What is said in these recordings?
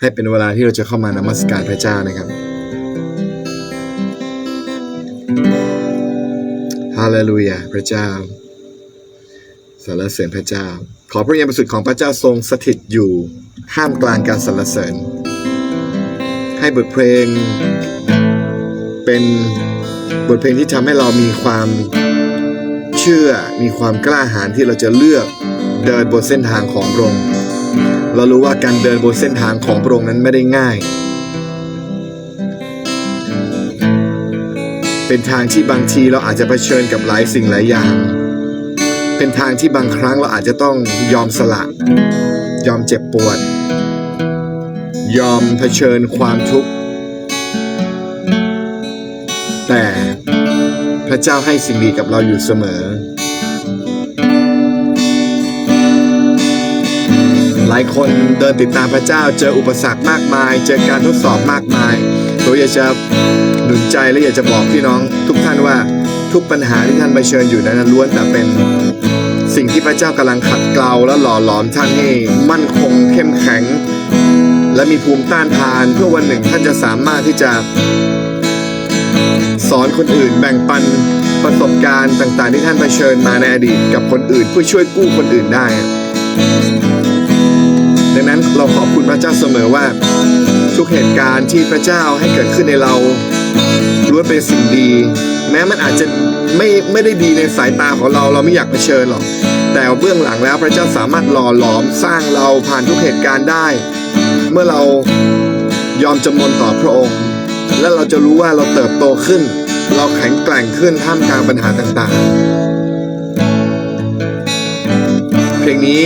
ให้เป็นเวลาที่เราจะเข้ามานมัสการพระเจ้านะครับฮาเลลูยาพระเจ้าสรรเสริญพระเจ้า ขอพระเยซูประสุทธิ์ของพระเจ้าทรงสถิตอยู่ห้ามกลางการสรรเสริญ ให้บทเพลง เป็นบทเพลงที่ทำให้เรามีความเชื่อมีความกล้าหาญที่เราจะเลือกเดินบนเส้นทางของพระองค์ เรารู้ว่าการเดินบนเส้นทางของพระองค์นั้นไม่ได้ง่าย เป็นทางที่บางทีเราอาจจะเผชิญกับหลายสิ่งหลายอย่าง เป็นทางที่บางครั้งเราอาจจะต้องยอมสละ ยอมเจ็บปวด ยอมเผชิญความทุกข์ แต่พระเจ้าให้สิ่งดีกับเราอยู่เสมอ หลายคนเดินติดตามพระเจ้า เจออุปสรรคมากมาย เจอการทดสอบมากมายตัวอยากจะหนุนใจและอยากจะบอกพี่น้อง ทุกท่านว่าทุกปัญหาที่ท่านเผชิญอยู่นั้นล้วนแต่เป็นสิ่งที่พระเจ้ากำลังขัดเกลาและหล่อหลอมท่านให้มั่นคงเข้มแข็ง และมีภูมิต้านทานเพื่อวันหนึ่งท่านจะสามารถที่จะ สอนคนอื่นแบ่งปันประสบการณ์ต่างๆ ที่ท่านเผชิญมาในอดีต กับคนอื่นเพื่อช่วยกู้คนอื่นได้ เราขอบคุณพระเจ้าเสมอว่า ทุกเหตุการณ์ที่พระเจ้าให้เกิดขึ้นในเราล้วนเป็นสิ่งดี แม้มันอาจจะไม่ไม่ได้ดีในสายตาของเราเราไม่อยากเผชิญหรอกแต่เบื้องหลังแล้วพระเจ้าสามารถหล่อหลอมสร้างเราผ่านทุกเหตุการณ์ได้ เมื่อเรายอมจำนนต่อพระองค์ และเราจะรู้ว่าเราเติบโตขึ้น เราแข็งแกร่งขึ้นท่ามกลางปัญหาต่างๆ เพลงนี้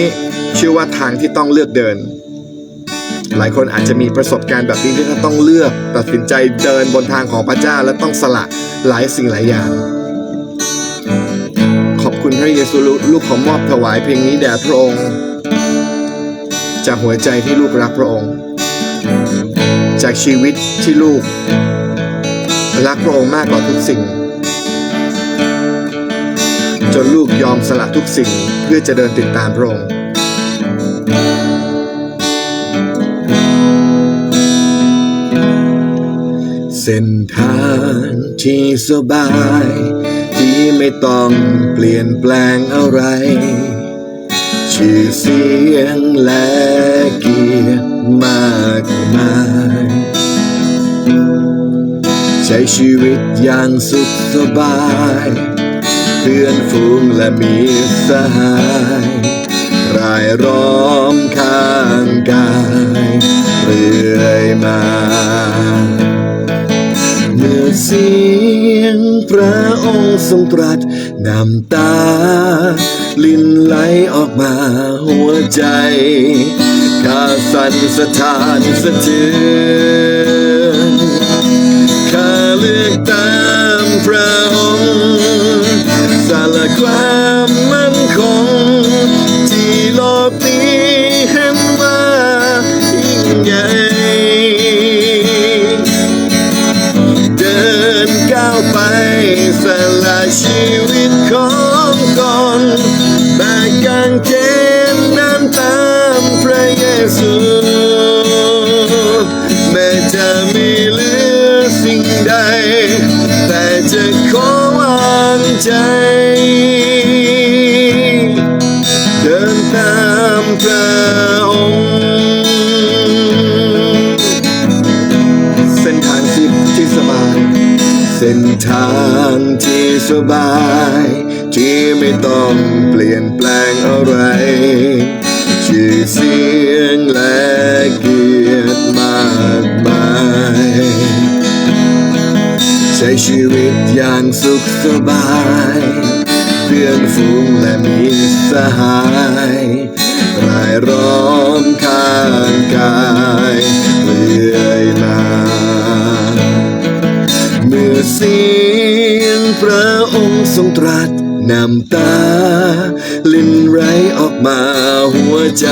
ชื่อว่าทางที่ต้องเลือกเดิน หลายคนอาจจะมีประสบการณ์แบบนี้ที่ท่าต้องเลือกตัดสินใจเดินบนทางของพระเจ้าและต้องสละหลายสิ่งหลายอย่าง ขอบคุณพระเยซูลูกขอมอบถวายเพลงนี้แด่พระองค์ จากหัวใจที่ลูกรักพระองค์ จากชีวิตที่ลูก รักพระองค์มากกว่าทุกสิ่ง จนลูกยอมสละทุกสิ่งเพื่อจะเดินติดตามพระองค์ ส้นทางที่สบาย ที่ไม่ต้องเปลี่ยนแปลงอะไร ชื่อเสียงและเกียรติมากมาย ใช้ชีวิตอย่างสุขสบาย เพื่อนฝูงและมีสหายรายล้อมข้างกายเรื่อยมา เสียงพระองค์ทรงตรัสน้ำตา ลิ้นไหลออกมาหัวใจข้าสั่นสถานสะเทือนข้าเลือกตามพระองค์สละความมั่นคง ที่โลกนี้เห็นว่ายิ่งใหญ่ ไม่ต้องเปลี่ยนแปลงอะไร ชื่อเสียงและเกียรติมากมาย ใช้ชีวิตอย่างสุขสบาย เพื่อนฝูงและมีสหายรายล้อมข้างกายเรื่อยมาเมื่อเสียงพระองค์ทรงตรัส น้ำตา ลินไหลออกมาหัวใจ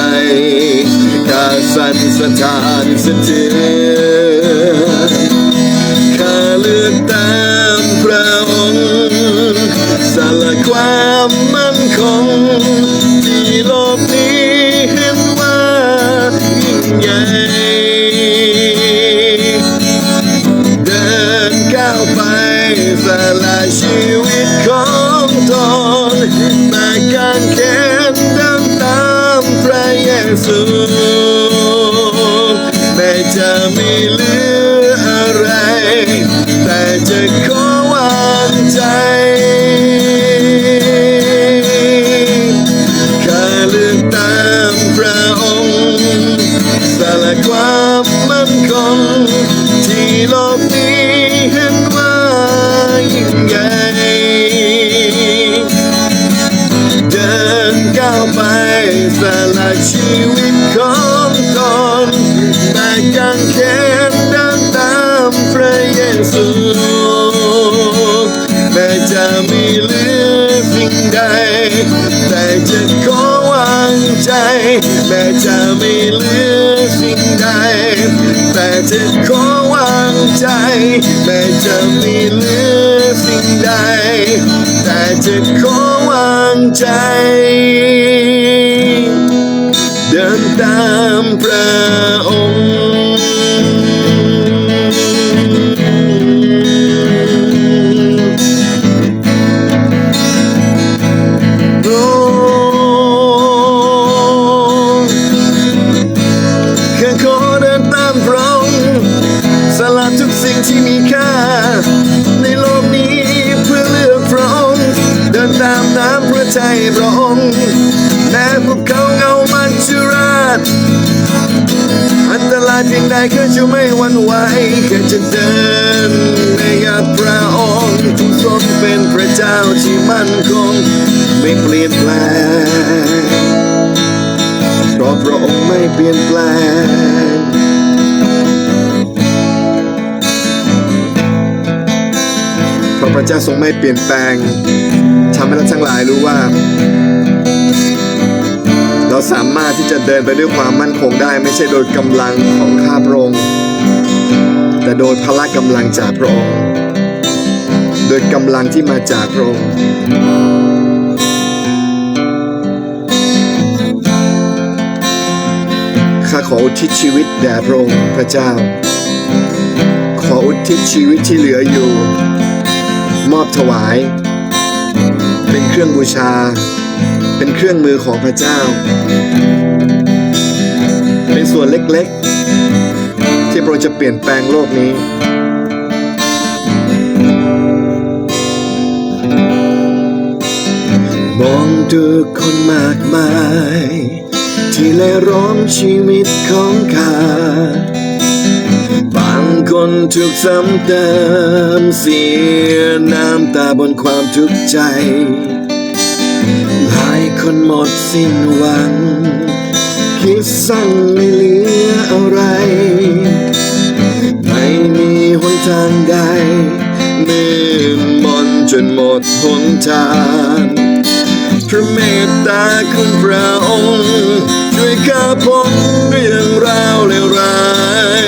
ข้าสันสถานสะเทือนข้าเลือกตามพระองค์สละความมั่นคง sığınırım า เปลี่ยนแปลง เพราะพระเจ้าทรงไม่เปลี่ยนแปลงทำให้เราทั้งหลายรู้ว่า เราสามารถที่จะเดินไปด้วยความมั่นคงได้ ไม่ใช่โดยกำลังของข้าพระองค์แต่โดยพละกำลังจากพระองค์ โดยกำลังที่มาจากพระองค์ ข้าขออุทิศชีวิตแด่พระองค์พระเจ้า ขออุทิศชีวิตที่เหลืออยู่ มอบถวาย เป็นเครื่องบูชา เป็นเครื่องมือของพระเจ้า เป็นส่วนเล็กๆ ที่พระองค์จะเปลี่ยนแปลงโลกนี้มองดูคนมากมาย ที่เล่ร่อนชีวิตของข้าบางคนถูกซ้ำเติมเสียน้ำตาบนความทุกข์ใจ หลายคนหมดสิ้นหวัง คิดสั้นไม่เหลืออะไร ไม่มีหนทางใดมืดมนจนหมดหนทางพระเมตตาของพระองค์ ด้วยกาพ้นเรื่องราวเลวร้าย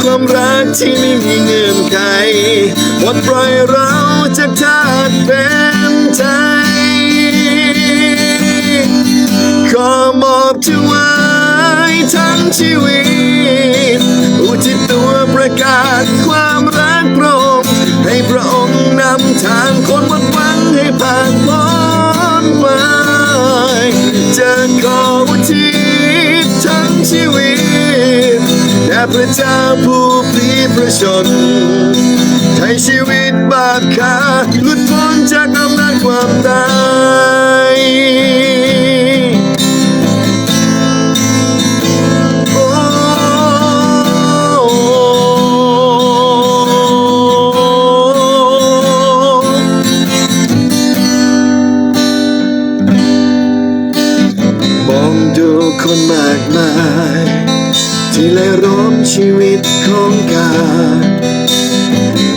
ความรักที่ไม่มีเงื่อนไขหมดปล่อยเราจากทาสเป็นไทยขอมอบถวายทั้งชีวิต พระเจ้าผู้พลีพระชนให้ชีวิตบาปขาหลุดพ้นจากอำนาจความตาย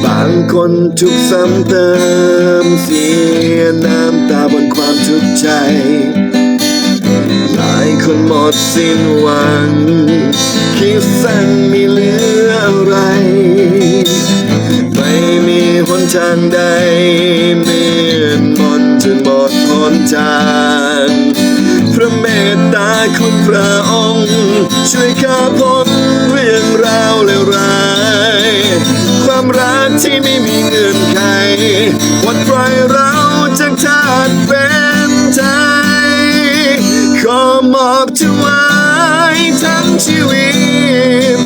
บางคนถูกซ้ำเติมเสียน้ำตาบนความทุกข์ใจ หลายคนหมดสิ้นหวัง คิดสั้นไม่เหลืออะไร ไม่มีหนทางใดเมือนมนจนหมดหนทางพระเมตตาคุณพระองค์ ช่วยข้าพ้ ที่ไม่มีเงื่อนไขวัดปล่อยเราจากทาดเป็นใจ ขอมอบถวายทั้งชีวิต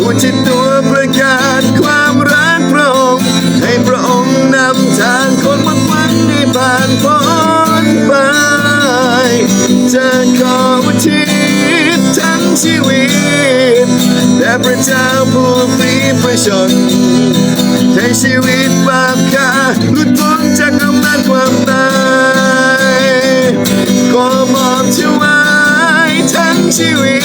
อุทิศตัวประกาศความรักพระองค์ให้พระองค์นำทางคนบางวันให้ผ่านพ้นไปจะขออุทิศทั้งชีวิตและพระเจ้าผู้ฟรีประชน ชีวิตบาปกาหลุดพ้นจากอำนาจความตายก็มอบชีวิตทั้งชีวิ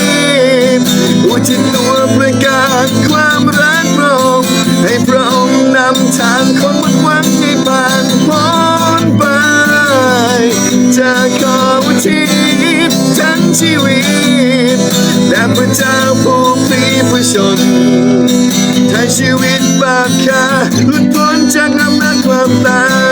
ตอุทิศตัวประกาศความรักพระองค์ให้พระองค์นำทางคนหมดหวังให้ผ่านพ้นไปจะขออุทิศทั้งชีวิตแด่พระเจ้าผู้พลีประชน คาหลุดพ้นจากอำนาจความตาย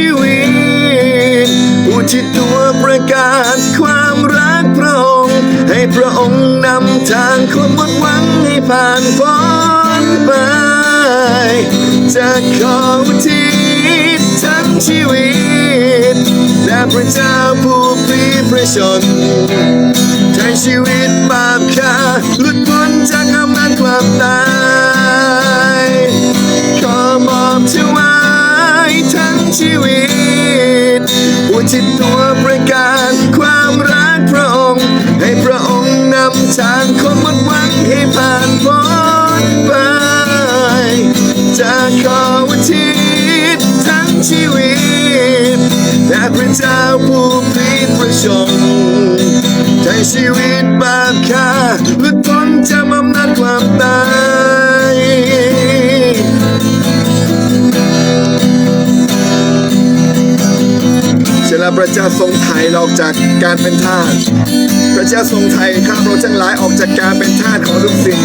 ชีวิตอุทิศตัวประกาศความรักพระองค์ ให้พระองค์นำทางคนหมดหวังให้ผ่านพ้นไปจะขออุทิศทั้งชีวิตแด่พระเจ้าผู้พลีประชนใช้ชีวิตบาปคาหลุดพ้นจากอำนาจความตาย วิตอุทิศตัวประกาศความรักพระองค์ ให้พระองค์นำทางคนหมดหวังให้ผ่านพ้นไปจะขออุทิศทั้งชีวิตแด่พระเจ้าผู้พลีประชนใช้ชีวิต ระเจ้าทรงไถ่เราออกจากการเป็นทาส พระเจ้าทรงไถ่ข้าเราทั้งหลายออกจากการเป็นทาสของทุกสิ่ง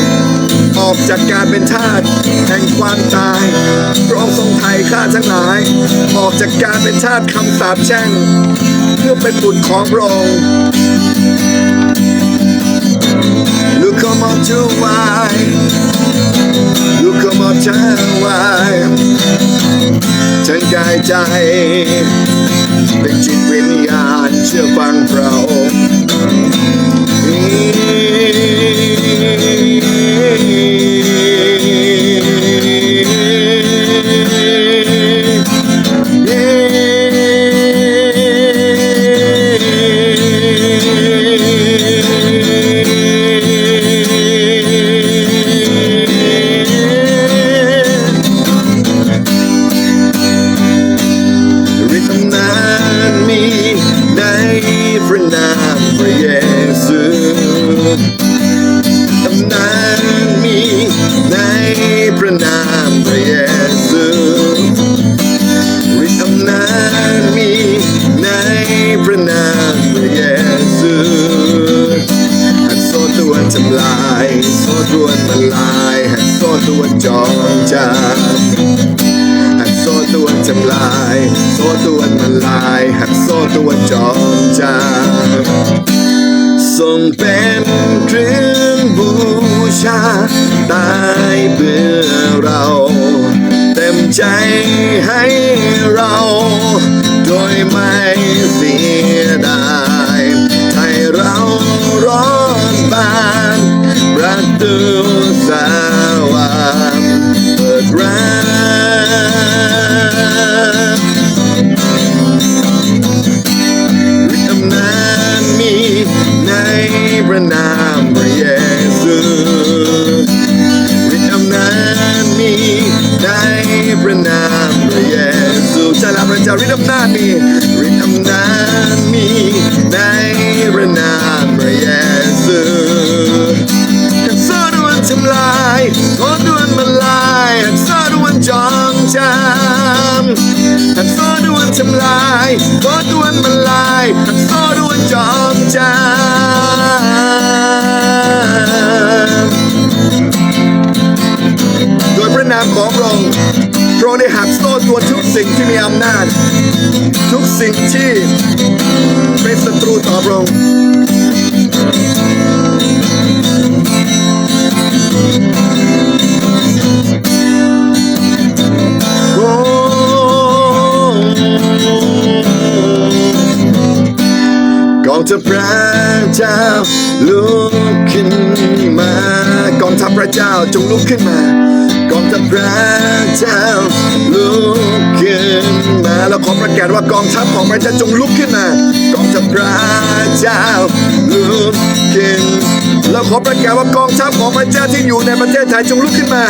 ออกจากการเป็นทาสแห่งความตาย พระองค์ทรงไถ่ข้าทั้งหลาย ออกจากการเป็นทาสคำสาปแช่ง เพื่อเป็นบุตรของพระองค์ Look come on to why Look come on to why ทั้งกายใจ เป็นจิตวิญญาณเชื่อฟังเราายโซ่ตัวมันลาย หักโซ่ตัวจอมจาทรงเป็นเครื่องบูชาตายเพื่อเรา เต็มใจให้เรา โดยไม่เสียดายให้เรารอนบานประตูสวรรค์เปิดรับ พระนามพระเยซูฤทธิ์อำนาจมีในพระนามพระเยซูใช่แล้วพระเจ้าฤทธิ์อำนาจมีฤทธิ์อำนาจมีในพระนามพระเยซู สิ่งที่มีอำนาจ ทุกสิ่งที่เป็นศัตรูต่อพระองค์โอ้กองทัพพระเจ้าลุกขึ้นมากองทัพพระเจ้าจงลุกขึ้นมากองทัพพระเจ้า กาศว่ากองทัพของพระเจ้าจงลุกขึ้นมากองทัพพระเจ้าลุกขึ้นแล้วขอประกาศว่ากองทัพของพระเจ้าที่อยู่ในประเทศไทยจงลุกขึ้นมา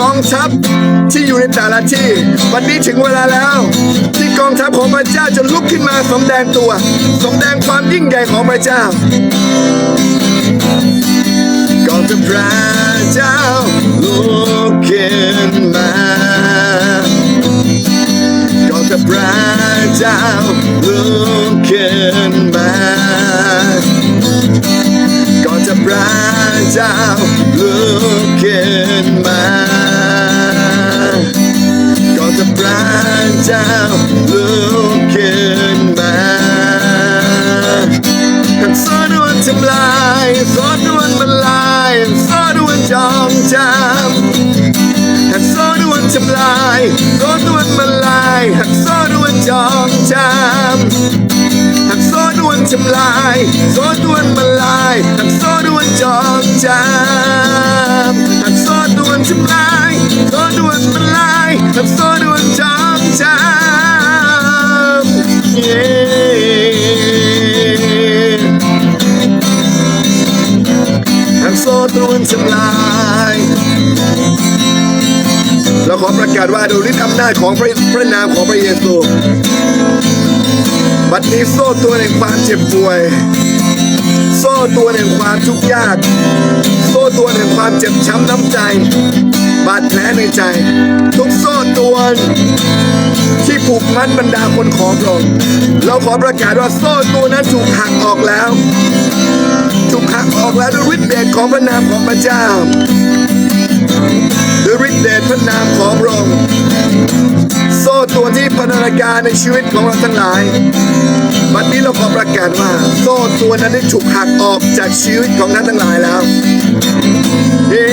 กองทัพที่อยู่ในแต่ละที่ วันนี้ถึงเวลาแล้ว ที่กองทัพของพระเจ้าจะลุกขึ้นมาสำแดงตัวสำแดงความยิ่งใหญ่ของพระเจ้ากองทัพพระเจ้าลุกขึ้นมา กองทัพพระเจ้าลุกขึ้นมาก่อนจะพระเจ้าลุกขึ้นมาก่อนจะพระเจ้าลุกขึ้นมาหักซอดวนทำลายซอดวนมาลายซอดวนจองจำหักซอดวน ทำลายซอดวนมาลายหักซอดวนจองจำหักโซ่ดวนทำลายโซ่วนมาลายหักโซ่ดวนจองจำหักโซ่ดวนทำลายโซ่วนมาลายหักโซ่ดวนจองจำเย้หักโซ่ดวนทำลาย เราขอประกาศว่าโดยฤทธิ์อำนาจของพระพระนามของพระเยซู บัดนี้โซ่ตัวแห่งความเจ็บป่วย โซ่ตัวแห่งความทุกข์ยาก โซ่ตัวแห่งความเจ็บช้ำน้ำใจ บาดแผลในใจ ทุกโซ่ตัวที่ผูกมัดบรรดาคนของพระองค์เราขอประกาศว่าโซ่ตัวนั้นถูกหักออกแล้ว ถูกหักออกแล้วด้วยฤทธิ์เดชของพระนามของพระเจ้า ด้วยฤทธิ์เดชพระนามของพระองค์โซ่ตัวที่พันธนาการในชีวิตของเราทั้งหลาย วันนี้เราขอประกาศว่า โซ่ตัวนั้นได้ถูกหักออกจากชีวิตของท่านทั้งหลายแล้วเย้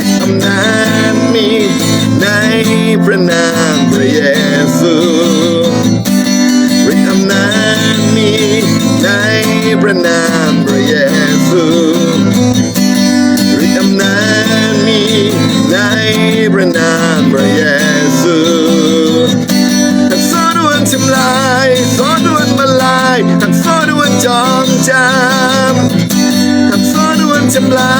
ฤทธิ์อำนาจมีในพระนามพระเยซูฤทธิ์อำนาจมีในพระนามพระ ฤทธิ์อำนาจมีในพระนามพระเยซูหักโซ่ดวนทำลายโซ่ดวนมาลายหักโซ่ดวนจองจำหักโซ่ดวนทำลาย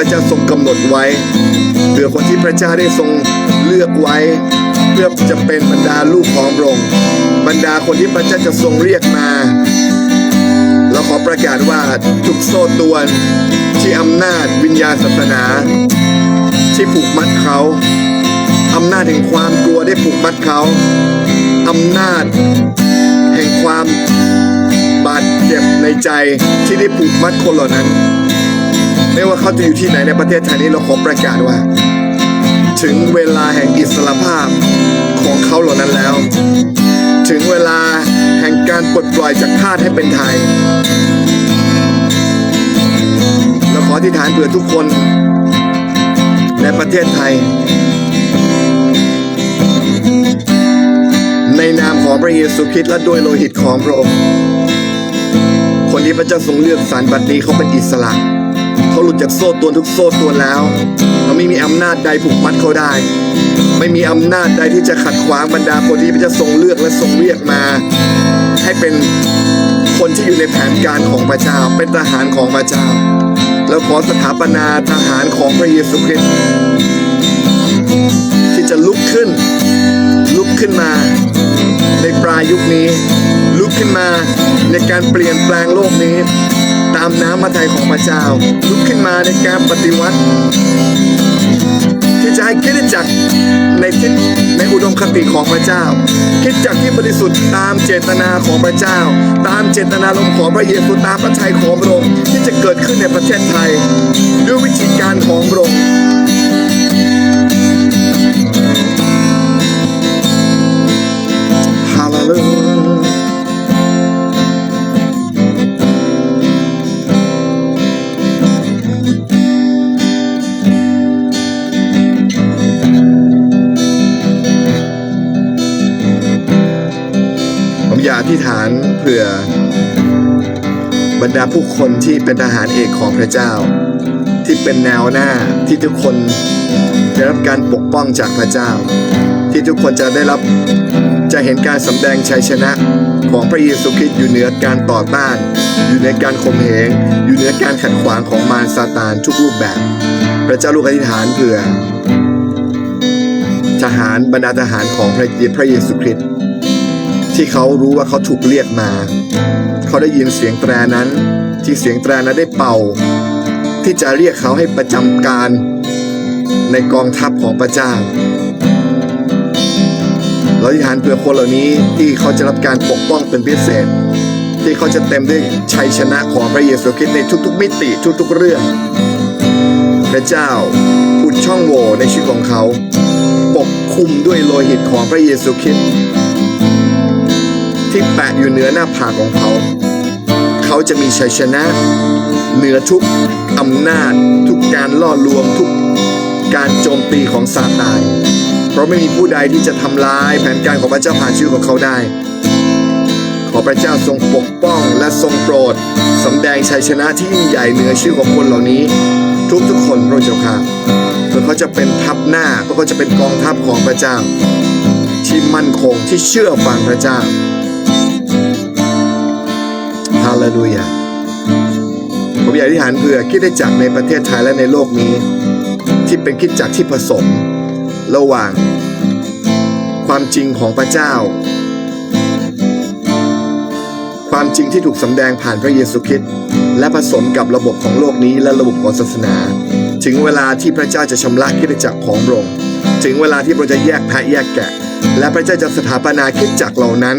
พระเจ้าทรงกำหนดไว้เผื่อคนที่พระเจ้าได้ทรงเลือกไว้ เพื่อจะเป็นบรรดาลูกของพระองค์บรรดาคนที่พระเจ้าจะทรงเรียกมาเราขอประกาศว่าทุกโซ่ตวนที่อำนาจวิญญาณศาสนา ที่ผูกมัดเขาอำนาจแห่งความกลัวได้ผูกมัดเขาอำนาจแห่งความบาดเจ็บในใจที่ได้ผูกมัดคนเหล่านั้น ไม่ว่าเขาจะอยู่ที่ไหนในประเทศไทยนี้เราขอประกาศว่า ถึงเวลาแห่งอิสรภาพของเขาเหล่านั้นแล้ว ถึงเวลาแห่งการปลดปล่อยจากทาสให้เป็นไทยเราขออธิษฐานเผื่อทุกคนในประเทศไทย ในนามของพระเยซูคริสต์และด้วยโลหิตของพระองค์คนที่พระเจ้าทรงเลือกสรรบัดนี้เขาเป็นอิสระ เขาหลุดจากโซ่ตรวทุกโซ่ตรวแล้วเขาไม่มีอำนาจใดผูกมัดเขาได้ ไม่มีอำนาจใดที่จะขัดขวางบรรดาคนที่พระเจ้าทรงเลือกและทรงเรียกมา ให้เป็นคนที่อยู่ในแผนการของพระเจ้า เป็นทหารของพระเจ้า แล้วขอสถาปนาทหารของพระเยซูคริสต์ที่จะลุกขึ้น ลุกขึ้นมาในปลายยุคนี้ ลุกขึ้นมาในการเปลี่ยนแปลงโลกนี้ ตามน้ำพระทัยของพระเจ้าลุกขึ้นมาในการปฏิวัติ ที่จะให้คิดจักรในทิศในอุดมคติของพระเจ้า คิดจักรที่บริสุทธิ์ตามเจตนาของพระเจ้า ตามเจตนารมณ์ของพระเยซูตามพระทัยของพระองค์ที่จะเกิดขึ้นในประเทศไทย ด้วยวิธีการของพระองค์ ดาผู้คนที่เป็นทหารเอกของพระเจ้า ที่เป็นแนวหน้าที่ทุกคนได้รับการปกป้องจากพระเจ้า ที่ทุกคนจะได้รับจะเห็นการสำแดงชัยชนะของพระเยซูคริสต์อยู่เหนือการต่อต้าน อยู่เหนือการข่มเหงอยู่เหนือการขัดขวางของมารซาตานทุกรูปแบบ พระเจ้าลูกอธิษฐานเผื่อ ทหารบรรดาทหารของพระเยซูคริสต์ที่เขารู้ว่าเขาถูกเรียกมา เขาได้ยินเสียงแตรนั้น ที่เสียงแตรนั้นได้เป่า ที่จะเรียกเขาให้ประจำการในกองทัพของพระเจ้าเราที่ฐานเพื่อคนเหล่านี้ที่เขาจะรับการปกป้องเป็นพิเศษ ที่เขาจะเต็มด้วยชัยชนะของพระเยซูคริสต์ในทุกๆมิติทุกๆเรื่อง พระเจ้าอุดช่องโหว่ในชีวิตของเขา ปกคุมด้วยโลหิตของพระเยซูคริสต์ที่แปะอยู่เหนือหน้าผากของเขา เขาจะมีชัยชนะ เหนือทุกอำนาจ ทุกการล่อลวงทุกการโจมตีของซาตาน เพราะไม่มีผู้ใดที่จะทำลายแผนการของพระเจ้าผ่านชีวิตของเขาได้ ขอพระเจ้าทรงปกป้องและทรงโปรดสำแดงชัยชนะที่ยิ่งใหญ่เหนือชีวิตของคนเหล่านี้ ทุกๆคนพระเจ้าค่ะเพื่อเขาจะเป็นทัพหน้าเพื่อเขาจะเป็นกองทัพของพระเจ้า ที่มั่นคงที่เชื่อฟังพระเจ้า เลลูยา ผมอยากอธิษฐานเผื่อคิดได้จักรในประเทศไทยและในโลกนี้ ที่เป็นคิดจักรที่ผสม ระหว่าง ความจริงของพระเจ้า ความจริงที่ถูกสำแดงผ่านพระเยซูคริสต์และผสมกับระบบของโลกนี้และระบบของศาสนา ถึงเวลาที่พระเจ้าจะชำระคิดจักรของพระองค์ถึงเวลาที่พระเจ้าจะแยกแพะแยกแกะ และพระเจ้าจะสถาปนาคิดจักรเหล่านั้น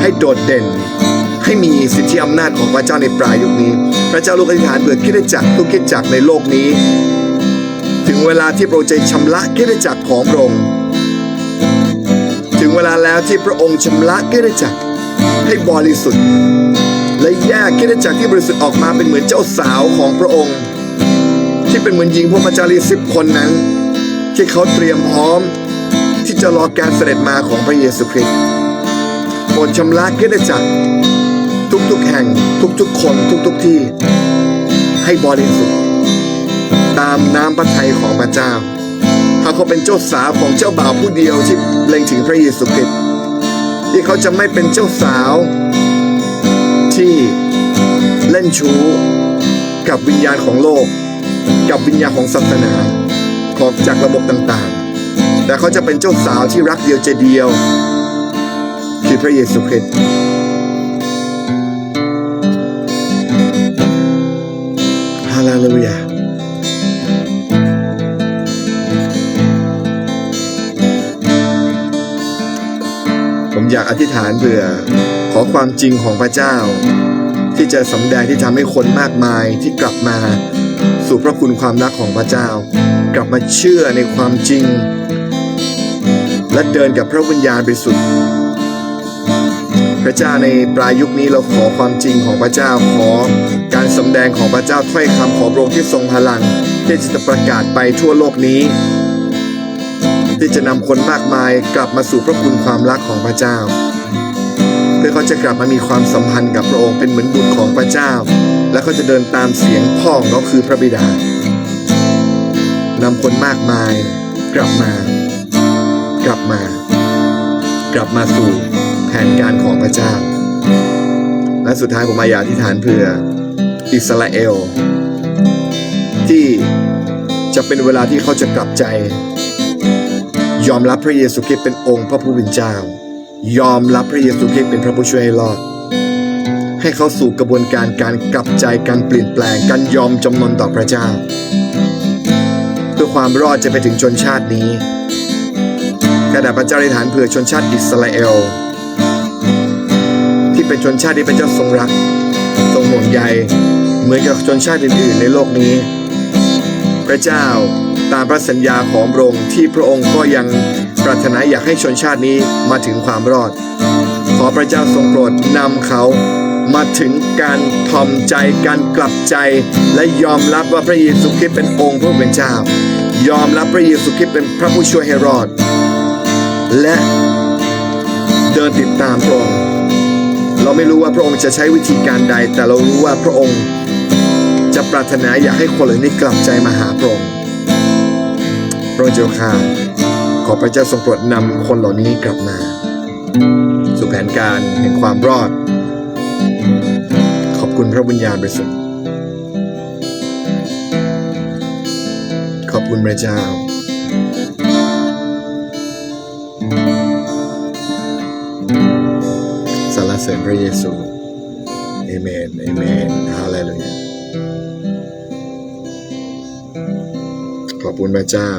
ให้โดดเด่น ให้มีสิทธิอำนาจของพระเจ้าในปลายยุคนี้ พระเจ้าลูกอธิษฐานเผื่อคิดจักทุกคิดจักในโลกนี้ ถึงเวลาที่พระองค์จะชำระคิดจักของพระองค์ถึงเวลาแล้วที่พระองค์ชำระคิดจักให้บริสุทธิ์ และแยกคิดจักที่บริสุทธิ์ออกมาเป็นเหมือนเจ้าสาวของพระองค์ ที่เป็นเหมือนหญิงพรหมจารีสิบคนนั้น ที่เขาเตรียมพร้อมที่จะรอการเสด็จมาของพระเยซูคริสต์โปรดชำระคิดจักร ทุกๆแห่งทุกๆ คนทุกๆที่ ให้บริสุทธิ์ตามน้ำพระทัยของพระเจ้าถ้าเขาเป็นเจ้าสาวของเจ้าบ่าวผู้เดียวที่เล็งถึงพระเยซูคริสต์ที่เขาจะไม่เป็นเจ้าสาว ที่เล่นชู้กับวิญญาณของโลก กับวิญญาณของศาสนาของจากระบบต่างๆ แต่เขาจะเป็นเจ้าสาวที่รักเดียวใจเดียว คือพระเยซูคริสต์ ลูยาผมอยากอธิษฐานเผื่อขอความจริงของพระเจ้า ที่จะสำแดงที่ทำให้คนมากมายที่กลับมาสู่พระคุณความรักของพระเจ้า กลับมาเชื่อในความจริง และเดินกับพระวิญญาณบริสุทธิ์ ระเจ้าในปลายยุคนี้เราขอความจริงของพระเจ้าขอการสำแดงของพระเจ้าถ้อยคำของพระองค์ที่ทรงพลังที่จะประกาศไปทั่วโลกนี้ ที่จะนำคนมากมายกลับมาสู่พระคุณความรักของพระเจ้า เพื่อเขาจะกลับมามีความสัมพันธ์กับพระองค์เป็นเหมือนบุตรของพระเจ้า และเขาจะเดินตามเสียงพ่อของเขาคือพระบิดานำคนมากมาย กลับมา กลับมา กลับมาสู่ แผนการของพระเจ้า และสุดท้ายผมมาอยากอธิษฐานเพื่ออิสราเอล ที่จะเป็นเวลาที่เขาจะกลับใจ ยอมรับพระเยซูคริสต์เป็นองค์พระผู้เป็นเจ้า ยอมรับพระเยซูคริสต์เป็นพระผู้ช่วยให้รอด ให้เขาสู่กระบวนการการกลับใจการเปลี่ยนแปลงการยอมจำนนต่อพระเจ้าเพื่อความรอดจะไปถึงชนชาตินี้กระดาษพระเจ้าอธิษฐานเผื่อชนชาติอิสราเอล ที่เป็นชนชาติที่พระเจ้าทรงรัก ทรงห่วงใยเหมือนกับชนชาติอื่นๆ ในโลกนี้ พระเจ้าตามพระสัญญาของพระองค์ที่พระองค์ก็ยังปรารถนาอยากให้ชนชาตินี้มาถึงความรอด ขอพระเจ้าทรงโปรดนำเขามาถึงการทอมใจการกลับใจ และยอมรับว่าพระเยซูคริสต์เป็นองค์พระผู้เป็นเจ้า ยอมรับพระเยซูคริสต์เป็นพระผู้ช่วยให้รอด และเดินติดตามพระองค์ เราไม่รู้ว่าพระองค์จะใช้วิธีการใด แต่เรารู้ว่าพระองค์จะปรารถนาอยากให้คนเหล่านี้กลับใจมาหาพระองค์พระเจ้าค่ะขอพระเจ้าทรงโปรดนำคนเหล่านี้กลับมาสู่แผนการแห่งความรอด ขอบคุณพระวิญญาณบริสุทธิ์ขอบคุณพระเจ้า เสริญพระเยซูเอเมนเอเมนฮาเลลูยาขอบคุณพระเจ้า